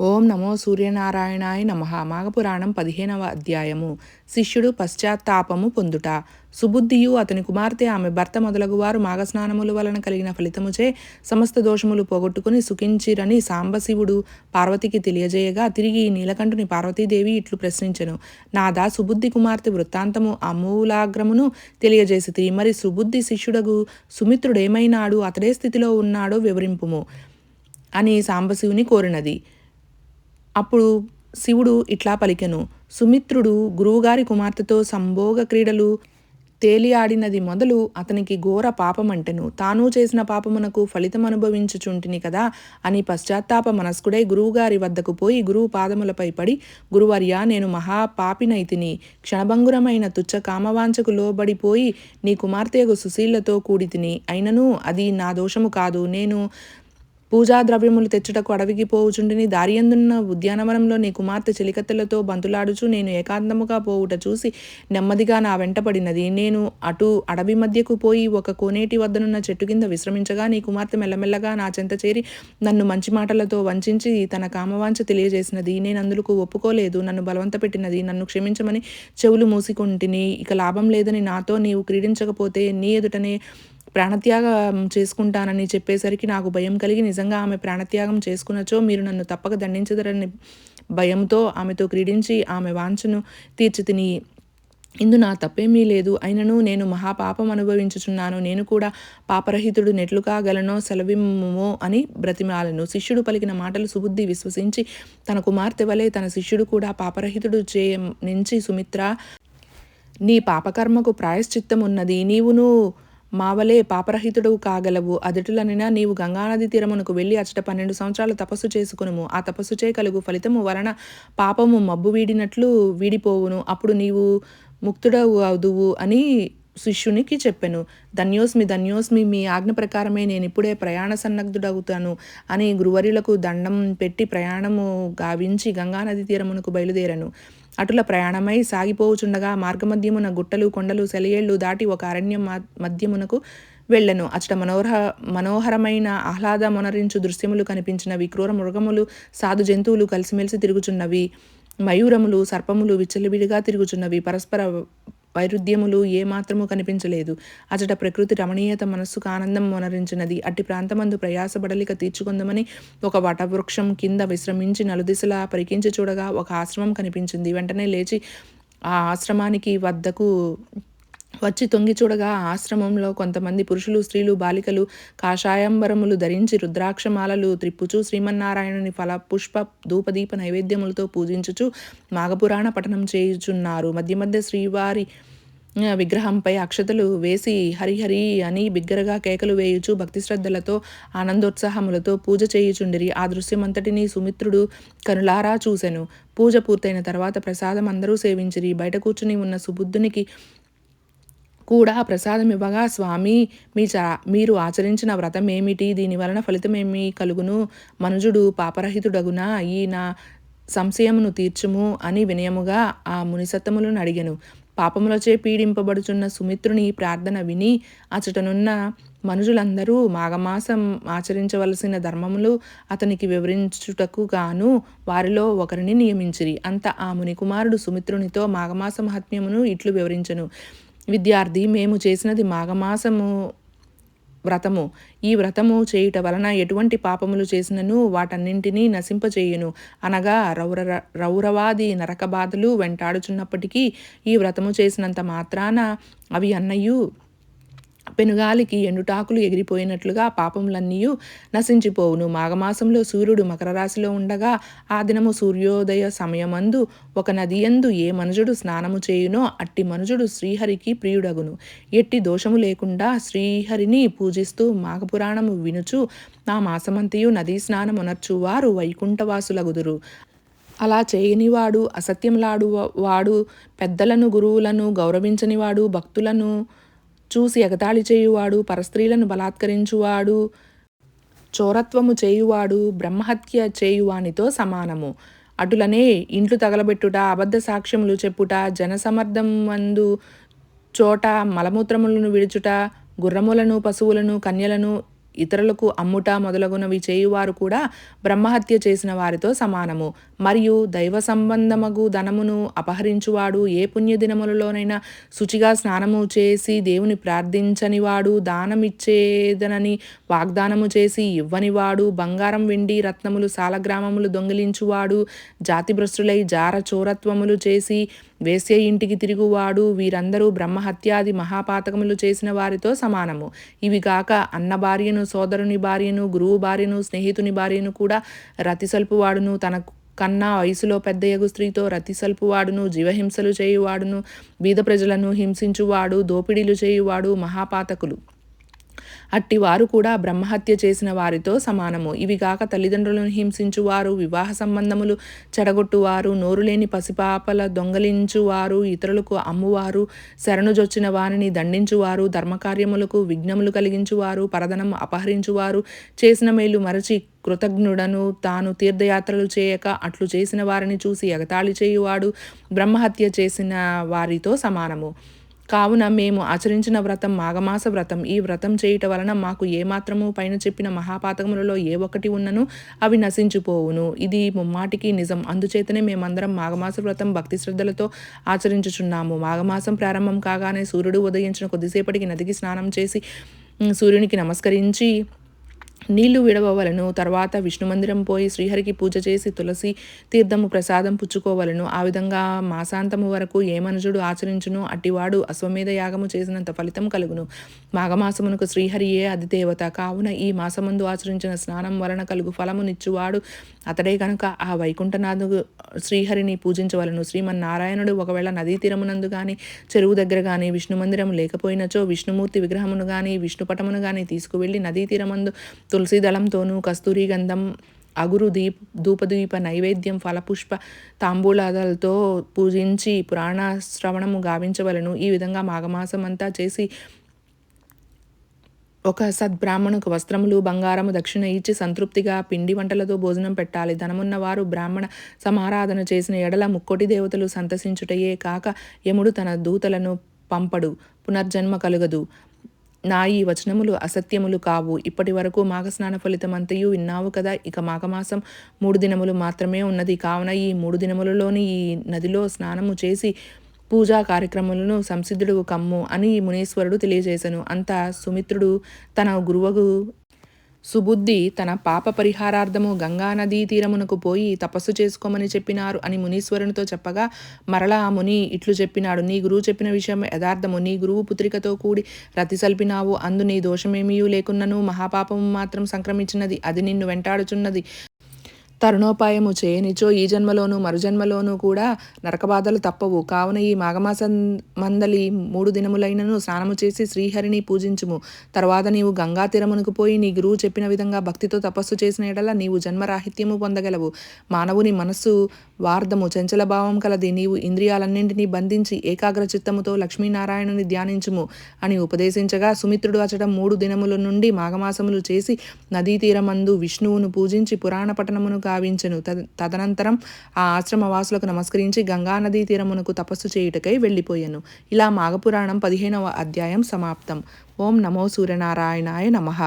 ఓం నమో సూర్యనారాయణాయ నమ. మాఘపురాణం పదిహేనవ అధ్యాయము. శిష్యుడు పశ్చాత్తాపము పొందుట. సుబుద్ధియు అతని కుమార్తె ఆమె భర్త మొదలగువారు మాఘస్నానముల వలన కలిగిన ఫలితముచే సమస్త దోషములు పోగొట్టుకుని సుఖించిరని సాంబశివుడు పార్వతికి తెలియజేయగా తిరిగి నీలకంఠుని పార్వతీదేవి ఇట్లు ప్రశ్నించెను. నాదా సుబుద్ధి కుమార్తె వృత్తాంతము అమూలాగ్రమును తెలియజేసి మరి సుబుద్ధి శిష్యుడగు సుమిత్రుడేమైనాడు అతడే స్థితిలో ఉన్నాడో వివరింపుము అని సాంబశివుని కోరినది. అప్పుడు శివుడు ఇట్లా పలికెను సుమిత్రుడు గురువుగారి కుమార్తెతో సంభోగ క్రీడలు తేలియాడినది మొదలు అతనికి ఘోర పాపమంటెను. తాను చేసిన పాపమునకు ఫలితం అనుభవించుచుంటిని కదా అని పశ్చాత్తాప మనస్కుడై గురువుగారి వద్దకు పోయి గురువు పాదములపై పడి గురువర్య నేను మహాపాపినైతిని. క్షణభంగురమైన తుచ్చ కామవాంచకు లోబడిపోయి నీ కుమార్తెకు సుశీలతో కూడితిని. అయినను అది నా దోషము కాదు. నేను పూజా ద్రవ్యములు తెచ్చుటకు అడవికి పోవుచుండిని. దారియందున్న ఉద్యానవనంలో నీ కుమార్తె చెలికత్తెలతో బంతులాడుచు నేను ఏకాంతముగా పోవుట చూసి నెమ్మదిగా నా వెంటపడినది నేను అటు అడవి మధ్యకు పోయి ఒక కోనేటి వద్దనున్న చెట్టు కింద విశ్రమించగా నీ కుమార్తె మెల్లమెల్లగా నా చెంత చేరి నన్ను మంచి మాటలతో వంచి తన కామవాంచ తెలియజేసినది. నేను అందుకు ఒప్పుకోలేదు. నన్ను బలవంత పెట్టినది. నన్ను క్షమించమని చెవులు మూసుకుంటుని. ఇక లాభం లేదని నాతో నీవు క్రీడించకపోతే నీ ఎదుటనే ప్రాణత్యాగం చేసుకుంటానని చెప్పేసరికి నాకు భయం కలిగి నిజంగా ఆమె ప్రాణత్యాగం చేసుకున్నచో మీరు నన్ను తప్పక దండించదరని భయంతో ఆమెతో క్రీడించి ఆమె వాంఛను తీర్చితిని. ఇందు నా తప్పేమీ లేదు. అయినను నేను మహాపాపం అనుభవించుచున్నాను. నేను కూడా పాపరహితుడు నెట్లు కాగలనో సెలవిమ్మో అని బ్రతిమాలను. శిష్యుడు పలికిన మాటలు సుబుద్ధి విశ్వసించి తన కుమార్తె వలె తన శిష్యుడు కూడా పాపరహితుడు చే నుంచి సుమిత్ర నీ పాపకర్మకు ప్రాయశ్చిత్తమున్నది. నీవును మావలే పాపరహితుడు కాగలవు. అదుటులనినా నీవు గంగానది తీరమునకు వెళ్ళి అచ్చట పన్నెండు సంవత్సరాలు తపస్సు చేసుకునుము. ఆ తపస్సు చేయగలుగు ఫలితము వలన పాపము మబ్బు వీడినట్లు వీడిపోవును. అప్పుడు నీవు ముక్తుడవు అవుదువు అని శిష్యునికి చెప్పాను. ధన్యోస్మి ధన్యోస్మి మీ ఆజ్ఞ ప్రకారమే నేను ఇప్పుడే ప్రయాణ సన్నగ్ధుడవుతాను అని గురువరులకు దండం పెట్టి ప్రయాణము గావించి గంగానది తీరమునకు బయలుదేరాను. అటుల ప్రయాణమై సాగిపోవుచుండగా మార్గమధ్యమున గుట్టలు కొండలు సెలయేళ్ళు దాటి ఒక అరణ్యం మధ్యమునకు వెళ్ళను. అచ్చట మనోహర మనోహరమైన ఆహ్లాద మొనరించు దృశ్యములు కనిపించినవి. క్రూర మృగములు సాధు జంతువులు కలిసిమెలిసి తిరుగుచున్నవి. మయూరములు సర్పములు విచ్చలివిడిగా తిరుగుచున్నవి. పరస్పర వైరుధ్యములు ఏమాత్రము కనిపించలేదు. అచట ప్రకృతి రమణీయత మనస్సుకు ఆనందం మొనరించినది అట్టి ప్రాంతమందు ప్రయాసబడలిక తీర్చుకుందామని ఒక వటవృక్షం కింద విశ్రమించి నలుదిశలా పరికించి చూడగా ఒక ఆశ్రమం కనిపించింది. వెంటనే లేచి ఆ ఆశ్రమానికి వద్దకు వచ్చి తొంగి చూడగా ఆశ్రమంలో కొంతమంది పురుషులు స్త్రీలు బాలికలు కాషాయంబరములు ధరించి రుద్రాక్షమాలలు త్రిప్పుచు శ్రీమన్నారాయణుని ఫల పుష్ప ధూపదీప నైవేద్యములతో పూజించుచు మాఘపురాణ పఠనం చేయుచున్నారు. మధ్య మధ్య శ్రీవారి విగ్రహంపై అక్షతలు వేసి హరిహరి అని బిగ్గరగా కేకలు వేయుచు భక్తి శ్రద్ధలతో ఆనందోత్సాహములతో పూజ చేయుచుండిరి. ఆ దృశ్యమంతటిని సుమిత్రుడు కనులారా చూసెను. పూజ పూర్తయిన తర్వాత ప్రసాదం అందరూ సేవించిరి. బయట కూర్చుని ఉన్న సుబుద్ధునికి కూడా ప్రసాదం ఇవ్వగా స్వామి మీ చా మీరు ఆచరించిన వ్రతం ఏమిటి దీని వలన ఫలితమేమి కలుగును? మనుజుడు పాపరహితుడగునా? ఈయన సంశయమును తీర్చుము అని వినయముగా ఆ మునిసత్తములను అడిగాను. పాపములచే పీడింపబడుచున్న సుమిత్రుని ప్రార్థన విని అచటనున్న మనుషులందరూ మాఘమాసం ఆచరించవలసిన ధర్మములు అతనికి వివరించుటకు గాను వారిలో ఒకరిని నియమించిరి. అంత ఆ మునికుమారుడు సుమిత్రునితో మాఘమాస మహాత్మ్యమును ఇట్లు వివరించను. విద్యార్థి మేము చేసినది మాఘమాసము వ్రతము. ఈ వ్రతము చేయుట వలన ఎటువంటి పాపములు చేసినను వాటన్నింటినీ నశింపచేయును. అనగా రౌర రౌరవాది నరక బాధలు వెంటాడుచున్నప్పటికీ ఈ వ్రతము చేసినంత మాత్రాన అవి అన్నయ్యు పెనుగాలికి ఎండుటాకులు ఎగిరిపోయినట్లుగా పాపములన్నీ నశించిపోవును. మాఘమాసంలో సూర్యుడు మకర రాశిలో ఉండగా ఆ దినము సూర్యోదయ సమయమందు ఒక నదియందు ఏ మనుజుడు స్నానము చేయునో అట్టి మనుజుడు శ్రీహరికి ప్రియుడగును. ఎట్టి దోషము లేకుండా శ్రీహరిని పూజిస్తూ మాఘపురాణము వినుచు నా మాసమంతయు నదీ స్నానమునర్చు వారు వైకుంఠవాసులగుదురు. అలా చేయనివాడు అసత్యంలాడు వాడు పెద్దలను గురువులను గౌరవించనివాడు భక్తులను చూసి ఎగతాళి చేయువాడు పరస్త్రీలను బలాత్కరించువాడు చోరత్వము చేయువాడు బ్రహ్మహత్య చేయువానితో సమానము. అటులనే ఇంట్లు తగలబెట్టుట అబద్ధ సాక్ష్యములు చెప్పుట జనసమర్థం మందు చోట మలమూత్రములను విడుచుట గుర్రములను పశువులను కన్యలను ఇతరులకు అమ్ముట మొదలగునవి చేయువారు కూడా బ్రహ్మహత్య చేసిన వారితో సమానము. మరియు దైవ సంబంధమగు ధనమును అపహరించువాడు ఏ పుణ్యదినములలోనైనా శుచిగా స్నానము చేసి దేవుని ప్రార్థించనివాడు దానమిచ్చేదనని వాగ్దానము చేసి ఇవ్వనివాడు బంగారం వెండి రత్నములు సాలగ్రామములు దొంగిలించువాడు జాతిభ్రష్టులై జార చోరత్వములు చేసి వేసే ఇంటికి తిరుగువాడు వీరందరూ బ్రహ్మహత్యాది మహాపాతకములు చేసిన వారితో సమానము. ఇవి కాక అన్న భార్యను సోదరుని భార్యను గురువు భార్యను స్నేహితుని భార్యను కూడా రతిసల్పువాడును. తన కన్నా వయసులో పెద్దయగు స్త్రీతో రతిసల్పువాడును జీవహింసలు చేయువాడును బీద ప్రజలను హింసించువాడు దోపిడీలు చేయువాడు మహాపాతకులు. అట్టివారు కూడా బ్రహ్మహత్య చేసిన వారితో సమానము. ఇవిగాక తల్లిదండ్రులను హింసించువారు వివాహ సంబంధములు చెడగొట్టువారు నోరులేని పసిపాపల దొంగలించువారు ఇతరులకు అమ్మువారు శరణుజొచ్చిన వారిని దండించువారు ధర్మకార్యములకు విఘ్నములు కలిగించువారు పరదనం అపహరించువారు చేసిన మేలు మరచి కృతజ్ఞుడను తాను తీర్థయాత్రలు చేయక అట్లు చేసిన వారిని చూసి ఎగతాళి చేయువాడు బ్రహ్మహత్య చేసిన వారితో సమానము. కావున మేము ఆచరించిన వ్రతం మాఘమాస వ్రతం. ఈ వ్రతం చేయుట వలన మాకు ఏమాత్రము పైన చెప్పిన మహాపాతకములలో ఏ ఒక్కటి ఉన్నను అవి నశించిపోవును. ఇది ముమ్మాటికి నిజం. అందుచేతనే మేమందరం మాఘమాస వ్రతం భక్తి శ్రద్ధలతో ఆచరించుచున్నాము. మాఘమాసం ప్రారంభం కాగానే సూర్యుడు ఉదయించిన కొద్దిసేపటికి నదికి స్నానం చేసి సూర్యునికి నమస్కరించి నీళ్ళు విడవవలను తర్వాత విష్ణు మందిరం పోయి శ్రీహరికి పూజ చేసి తులసి తీర్థము ప్రసాదం పుచ్చుకోవలను. ఆ విధంగా మాసాంతము వరకు ఏ మనుజుడు ఆచరించును? అట్టివాడు అశ్వమేధ యాగము చేసినంత ఫలితం కలుగును. మాఘమాసమునకు శ్రీహరియే అధిదేవత? కావున ఈ మాసమందు ఆచరించిన స్నానం వలన కలుగు ఫలమునిచ్చువాడు అతడే కనుక ఆ వైకుంఠనాథు శ్రీహరిని పూజించవలను. శ్రీమన్నారాయణుడు ఒకవేళ నదీ తీరమునందు కానీ చెరువు దగ్గర కానీ విష్ణు మందిరం లేకపోయినచో విష్ణుమూర్తి విగ్రహమును కానీ విష్ణుపటమును కానీ తీసుకువెళ్ళి నదీ తీరమందు తులసిదళంతోనూ కస్తూరి గంధం అగురు దీప్ ధూపదీప నైవేద్యం ఫలపుష్ప తాంబూలాదలతో పూజించి పురాణ శ్రవణము గావించవలను. ఈ విధంగా మాఘమాసం అంతా చేసి ఒక సద్బ్రాహ్మణుకు వస్త్రములు బంగారము దక్షిణ ఇచ్చి సంతృప్తిగా పిండి వంటలతో భోజనం పెట్టాలి. ధనమున్న వారు బ్రాహ్మణ సమారాధన చేసిన ఎడల ముక్కోటి దేవతలు సంతసించుటయే కాక యముడు తన దూతలను పంపడు పునర్జన్మ కలుగదు. నా ఈ వచనములు అసత్యములు కావు. ఇప్పటి వరకు మాఘస్నాన ఫలితం అంతయు విన్నావు కదా? ఇక మాఘమాసం మూడు దినములు మాత్రమే ఉన్నది. కావున ఈ మూడు దినములలోని ఈ నదిలో స్నానము చేసి పూజా కార్యక్రమాలను సంసిద్ధుడు కమ్ము అని మునీశ్వరుడు తెలియజేశాను అంత సుమిత్రుడు తన గురువగు సుబుద్ధి తన పాప పరిహారార్థము గంగా నదీ తీరమునకు పోయి తపస్సు చేసుకోమని చెప్పినారు అని మునీశ్వరునితో చెప్పగా మరలా ఆ ముని ఇట్లు చెప్పినాడు. నీ గురువు చెప్పిన విషయం యథార్థము. నీ గురువు పుత్రికతో కూడి రతి సల్పినావు. అందు నీ దోషమేమీ లేకున్నను. మహాపాపము మాత్రం సంక్రమించినది. అది నిన్ను వెంటాడుచున్నది. తరుణోపాయము చేయనిచో ఈ జన్మలోనూ మరుజన్మలోనూ కూడా నరకబాధలు తప్పవు. కావున ఈ మాఘమాసం మందలి మూడు దినములైనను స్నానము చేసి శ్రీహరిని పూజించుము. తర్వాత నీవు గంగా తీరమునకు పోయి నీ గురువు చెప్పిన విధంగా భక్తితో తపస్సు చేసిన ఎడల నీవు జన్మరాహిత్యము పొందగలవు. మానవుని మనస్సు వార్ధము చంచల భావం కలది. నీవు ఇంద్రియాలన్నింటినీ బంధించి ఏకాగ్ర చిత్తముతో లక్ష్మీనారాయణుని ధ్యానించుము అని ఉపదేశించగా సుమిత్రుడు అచడం మూడు దినముల నుండి మాఘమాసములు చేసి నదీ తీరమందు విష్ణువును పూజించి పురాణ పట్టణమును గావించెను తదనంతరం ఆ ఆశ్రమవాసులకు నమస్కరించి గంగానదీ తీరమునకు తపస్సు చేయుటకై వెళ్ళిపోయాను. ఇలా మాఘపురాణం పదిహేనవ అధ్యాయం సమాప్తం. ఓం నమో సూర్యనారాయణాయ నమః.